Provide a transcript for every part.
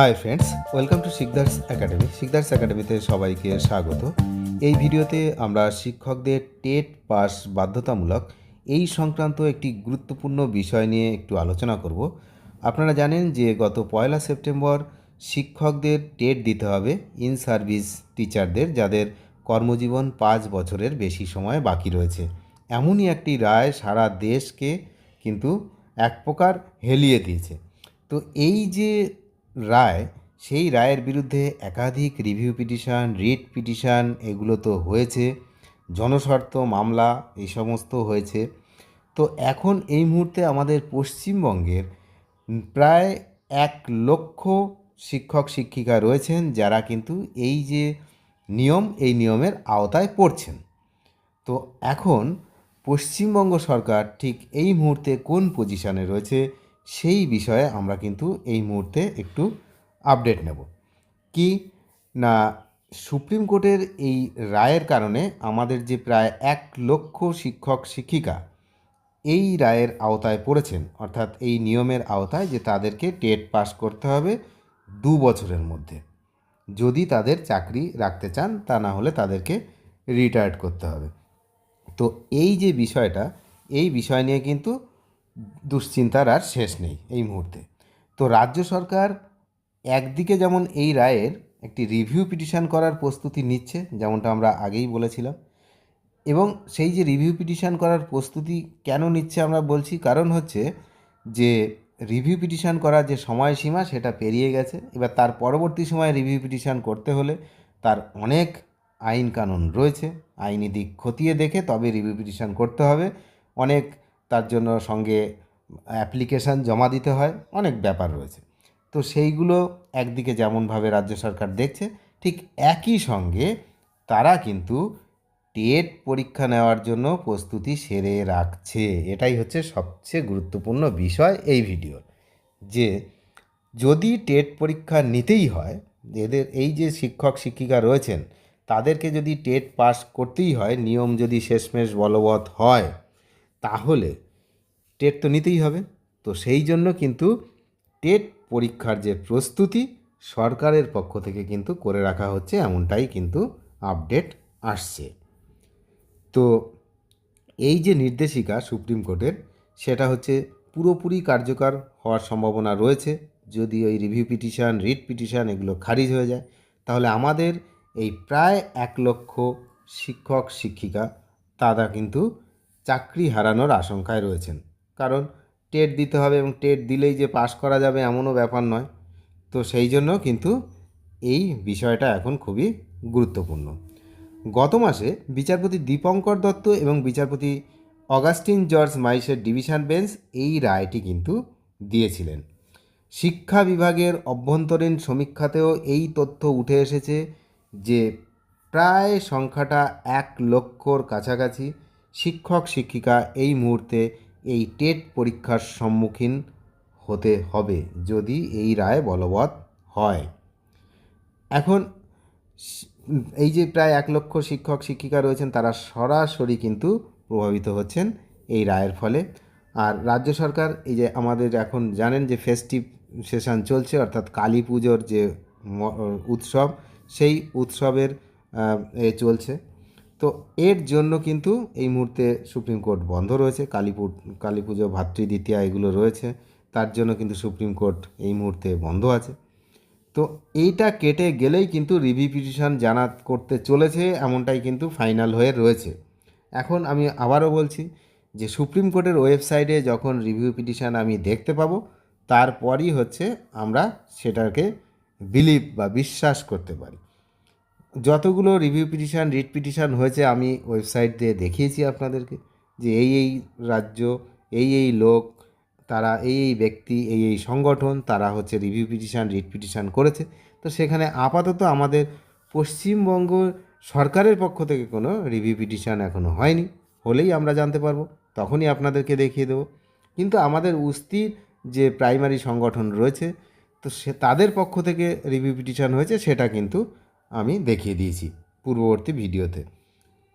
Hi friends welcome to Sikdars academy Sikdars একাডেমিতে সবাইকে স্বাগত। এই ভিডিওতে আমরা শিক্ষকদের টেট পাস বাধ্যতামূলক এই সংক্রান্ত একটি গুরুত্বপূর্ণ বিষয় নিয়ে একটু আলোচনা করব। আপনারা জানেন যে গত পয়লা সেপ্টেম্বর শিক্ষকদের টেট দিতে হবে ইন সার্ভিস টিচারদের, যাদের কর্মজীবন পাঁচ বছরের বেশি সময় বাকি রয়েছে। এমনই একটি রায় সারা দেশকে কিন্তু এক প্রকার হেলিয়ে দিয়েছে। তো এই যে রায়, সেই রায়ের বিরুদ্ধে একাধিক রিভিউ পিটিশান রিট পিটিশান এগুলো তো হয়েছে, জনস্বার্থ মামলা এই সমস্ত হয়েছে। তো এখন এই মুহূর্তে আমাদের পশ্চিমবঙ্গের প্রায় এক লক্ষ শিক্ষক শিক্ষিকা রয়েছেন, যারা কিন্তু এই যে নিয়ম, এই নিয়মের আওতায় পড়ছেন। তো এখন পশ্চিমবঙ্গ সরকার ঠিক এই মুহূর্তে কোন পজিশানে রয়েছে সেই বিষয়ে আমরা কিন্তু এই মুহূর্তে একটু আপডেট নেব। কি না সুপ্রিম কোর্টের এই রায়ের কারণে আমাদের যে প্রায় এক লক্ষ শিক্ষক, শিক্ষিকা এই রায়ের আওতায় পড়েছেন, অর্থাৎ এই নিয়মের আওতায় যে তাদেরকে টেট পাস করতে হবে দু বছরের মধ্যে। যদি তাদের চাকরি রাখতে চান, তা না হলে তাদেরকে রিটায়ার্ড করতে হবে। তো এই যে বিষয়টা, এই বিষয় নিয়ে কিন্তু দুশ্চিন্তার আর শেষ নেই এই মুহূর্তে। তো রাজ্য সরকার একদিকে যেমন এই রায়ের একটি রিভিউ পিটিশন করার প্রস্তুতি নিচ্ছে, যেমনটা আমরা আগেই বলেছিলাম, এবং সেই যে রিভিউ পিটিশন করার প্রস্তুতি কেন নিচ্ছে আমরা বলছি, কারণ হচ্ছে যে রিভিউ পিটিশন করার যে সময়সীমা সেটা পেরিয়ে গেছে। এবার তার পরবর্তী সময়ে রিভিউ পিটিশন করতে হলে তার অনেক আইন কানুন রয়েছে। আইনি দিক খতিয়ে দেখে তবে রিভিউ পিটিশন করতে হবে। অনেক তার জন্য সঙ্গে অ্যাপ্লিকেশান জমা দিতে হয়, অনেক ব্যাপার রয়েছে। তো সেইগুলো একদিকে যেমনভাবে রাজ্য সরকার দেখছে, ঠিক একই সঙ্গে তারা কিন্তু টেট পরীক্ষা নেওয়ার জন্য প্রস্তুতি সেরে রাখছে। এটাই হচ্ছে সবচেয়ে গুরুত্বপূর্ণ বিষয় এই ভিডিওর যে যদি টেট পরীক্ষা নিতেই হয়, এদের এই যে শিক্ষক শিক্ষিকা রয়েছেন, তাদেরকে যদি টেট পাস করতেই হয়, নিয়ম যদি শেষমেশ বলবৎ হয়, তাহলে টেট তো নিতেই হবে। তো সেই জন্য কিন্তু টেট পরীক্ষার যে প্রস্তুতি সরকারের পক্ষ থেকে কিন্তু করে রাখা হচ্ছে, এমনটাই কিন্তু আপডেট আসছে। তো এই যে নির্দেশিকা সুপ্রিম কোর্টের, সেটা হচ্ছে পুরোপুরি কার্যকর হওয়ার সম্ভাবনা রয়েছে। যদি ওই রিভিউ পিটিশন, রিট পিটিশন এগুলো খারিজ হয়ে যায়, তাহলে আমাদের এই প্রায় এক লক্ষ শিক্ষক, শিক্ষিকা, তারা কিন্তু চাকরি হারানোর আশঙ্কায় রয়েছেন। কারণ টেট দিতে হবে এবং টেট দিলেই যে পাশ করা যাবে এমনও ব্যাপার নয়। তো সেই জন্য কিন্তু এই বিষয়টা এখন খুবই গুরুত্বপূর্ণ। গত মাসে বিচারপতি দীপঙ্কর দত্ত এবং বিচারপতি অগাস্টিন জর্জ মাইসের ডিভিশন বেঞ্চ এই রায়টি কিন্তু দিয়েছিলেন। শিক্ষা বিভাগের অভ্যন্তরীণ সমীক্ষাতেও এই তথ্য উঠে এসেছে যে প্রায় সংখ্যাটা এক লক্ষর কাছাকাছি শিক্ষক শিক্ষিকা এই মুহূর্তে এই টেট পরীক্ষার সম্মুখীন হতে হবে যদি এই রায় বলবৎ হয়। এখন এই যে প্রায় এক লক্ষ শিক্ষক, শিক্ষিকা রয়েছেন, তারা সরাসরি কিন্তু প্রভাবিত হচ্ছেন এই রায়ের ফলে। আর রাজ্য সরকার, এই যে আমাদের এখন জানেন যে ফেস্টিভ সেশন চলছে, অর্থাৎ কালী পুজোর যে উৎসব, সেই উৎসবের এ চলছে। তো এর জন্য কিন্তু এই মুহূর্তে সুপ্রিম কোর্ট বন্ধ রয়েছে। কালীপুর কালী পুজো ভাতৃদ্বিতীয়া এগুলো রয়েছে। তার জন্য কিন্তু সুপ্রিম কোর্ট এই মুহূর্তে বন্ধ আছে। তো এইটা কেটে গেলেই কিন্তু রিভিউ পিটিশন জানা করতে চলেছে, এমনটাই কিন্তু ফাইনাল হয়ে রয়েছে। এখন আমি আবারও বলছি যে সুপ্রিম কোর্টের ওয়েবসাইটে যখন রিভিউ পিটিশন আমি দেখতে পাবো, তারপরই হচ্ছে আমরা সেটাকে বিলিভ বা বিশ্বাস করতে পারি। যতগুলো রিভিউ পিটিশন রিট পিটিশন হয়েছে, আমি ওয়েবসাইট দিয়ে দেখিয়েছি আপনাদেরকে যে এই এই রাজ্য, এই এই লোক, তারা এই এই ব্যক্তি, এই এই সংগঠন, তারা হচ্ছে রিভিউ পিটিশন রিট পিটিশন করেছে। তো সেখানে আপাতত আমাদের পশ্চিমবঙ্গ সরকারের পক্ষ থেকে কোনো রিভিউ পিটিশন এখনও হয়নি। হলেই আমরা জানতে পারব, তখনই আপনাদেরকে দেখিয়ে দেবো। কিন্তু আমাদের উস্তির যে প্রাইমারি সংগঠন রয়েছে, তো সে, তাদের পক্ষ থেকে রিভিউ পিটিশন হয়েছে, সেটা কিন্তু আমি দেখিয়ে দিয়েছি পূর্ববর্তী ভিডিওতে।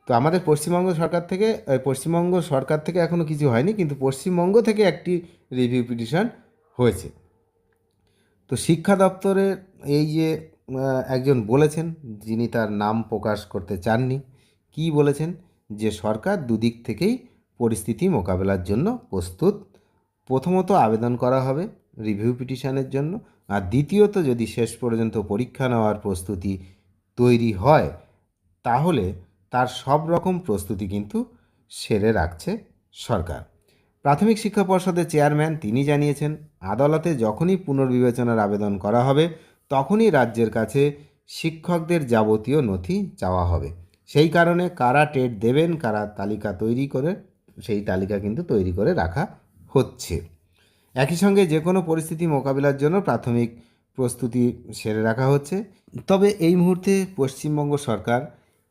তো আমাদের পশ্চিমবঙ্গ সরকার থেকে পশ্চিমবঙ্গ সরকার থেকে এখনও কিছু হয়নি, কিন্তু পশ্চিমবঙ্গ থেকে একটি রিভিউ পিটিশন হয়েছে। তো শিক্ষা দপ্তরের এই যে একজন বলেছেন, যিনি তার নাম প্রকাশ করতে চাননি, কি বলেছেন? যে সরকার দুদিক থেকেই পরিস্থিতি মোকাবেলার জন্য প্রস্তুত। প্রথমত আবেদন করা হবে রিভিউ পিটিশনের জন্য, আর দ্বিতীয়ত যদি শেষ পর্যন্ত পরীক্ষা নেওয়ার প্রস্তুতি তৈরি হয়, তাহলে তার সব রকম প্রস্তুতি কিন্তু সেরে রাখছে সরকার। প্রাথমিক শিক্ষা পর্ষদের চেয়ারম্যান তিনি জানিয়েছেন, আদালতে যখনই পুনর্বিবেচনার আবেদন করা হবে, তখনই রাজ্যের কাছে শিক্ষকদের যাবতীয় নথি চাওয়া হবে। সেই কারণে কারা টেট দেবেন, কারা তালিকা তৈরি করে, সেই তালিকা কিন্তু তৈরি করে রাখা হচ্ছে। একই সঙ্গে যে কোনো পরিস্থিতি মোকাবিলার জন্য প্রাথমিক প্রস্তুতি সেরে রাখা হচ্ছে। তবে এই মুহূর্তে পশ্চিমবঙ্গ সরকার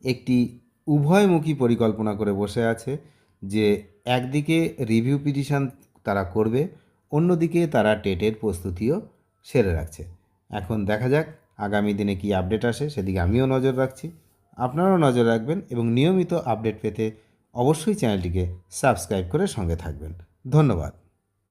একটি উভয়মুখী পরিকল্পনা করে বসে আছে যে একদিকে রিভিউ পিটিশন তারা করবে, অন্যদিকে তারা টেটের প্রস্তুতিও সেরে রাখছে। এখন দেখা যাক আগামী দিনে কি আপডেট আসে, সেদিকে আমিও নজর রাখছি। আপনারাও নজর রাখবেন এবং নিয়মিত আপডেট পেতে অবশ্যই চ্যানেলটিকে সাবস্ক্রাইব করে সঙ্গে থাকবেন। ধন্যবাদ।